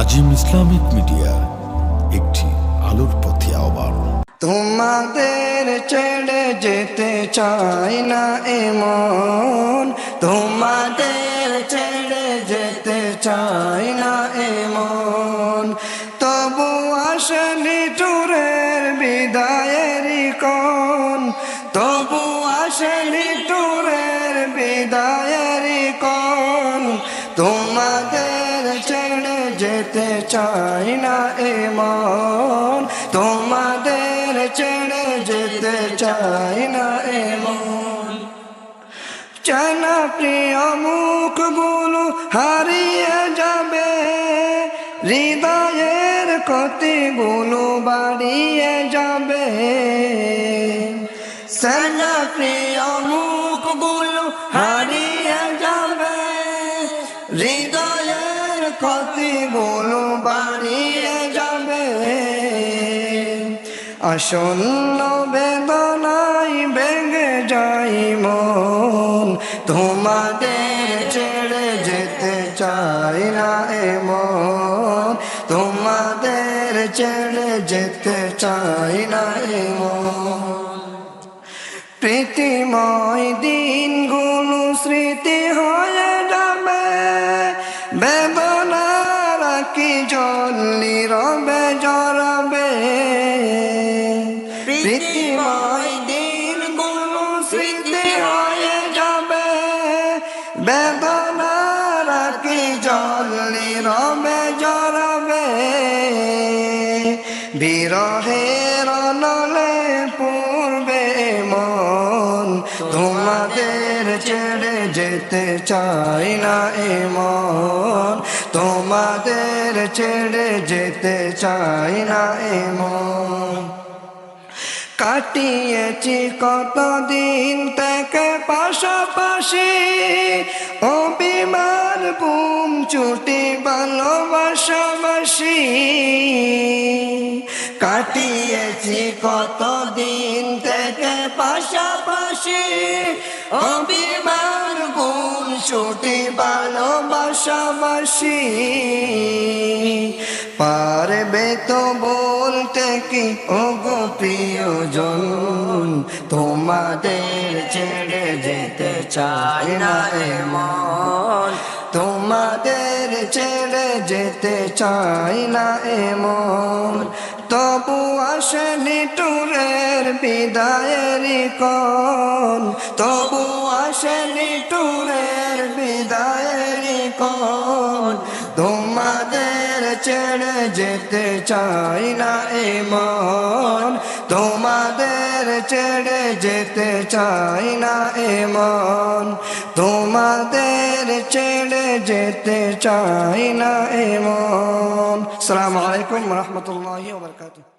আজিম Islamic media, একটি আলোর পথে আহ্বান। তোমাদের ছেড়ে যেতে চাই না এমন। তোমাদের ছেড়ে যেতে চাই না এমন। তবু আসেনি টুরের বিদায়েরই কন তবু আসেনি টুরের বিদায়েরই কন তোমাদের যেতে চাই না এমন। তোমাদের ছেড়ে যেতে চাই না এমন। চানা প্রিয় মুখগুলো হারিয়ে যাবে। হৃদয়ের ক্ষতিগুলো বাড়িয়ে যাবে। সানা প্রিয় মুখগুলো ক্ষতিগুলো বাড়িয়ে যাবে। আসন্ন বেদনাই ভেঙে যাই মন। তোমাদের ছেড়ে যেতে চাই না এমন। তোমাদের ছেড়ে যেতে চাই না এমন। প্রীতিময় দিনগুলো স্মৃতি হয়ে যাবে। বেদনার কি জল নীরবে জড়াবে প্রীতিময় দিনগুলো স্মৃতি হয়ে যাবে। বেদনার কি জল নীরবে জড়াবে বিরহের নলে পূর্বে মন তোমাদের ছেড়ে যেতে চাই না এমন। তোমাদের ছেড়ে যেতে চাই না এমন। কাটিয়েছি কতদিন থেকে পাশাপাশি, অভিমান, বুম ছুটি ভালোবাসাবাসি কাটিয়েছি কতদিন থেকে পাশাপাশি, অভিমান ছুটি ভালোবাসাবাসি পারবে তো বলতে কি? ও গো প্রিয়জন, তোমাদের ছেড়ে যেতে চাই না এমন। তোমাদের ছেড়ে যেতে চাই না এমন। তবু আসেনি টুরের বিদায়ের কন তবু আসেনি টুরের বিদায়ের কন তোমাদের ছেড়ে যেতে চাই না এমন তোমাদের ছেড়ে যেতে চাই না এমন। তোমাদের ছেড়ে যেতে চাই না এমন। সালাম আলাইকুম রহমতুল্লাহ বরকাতুহ।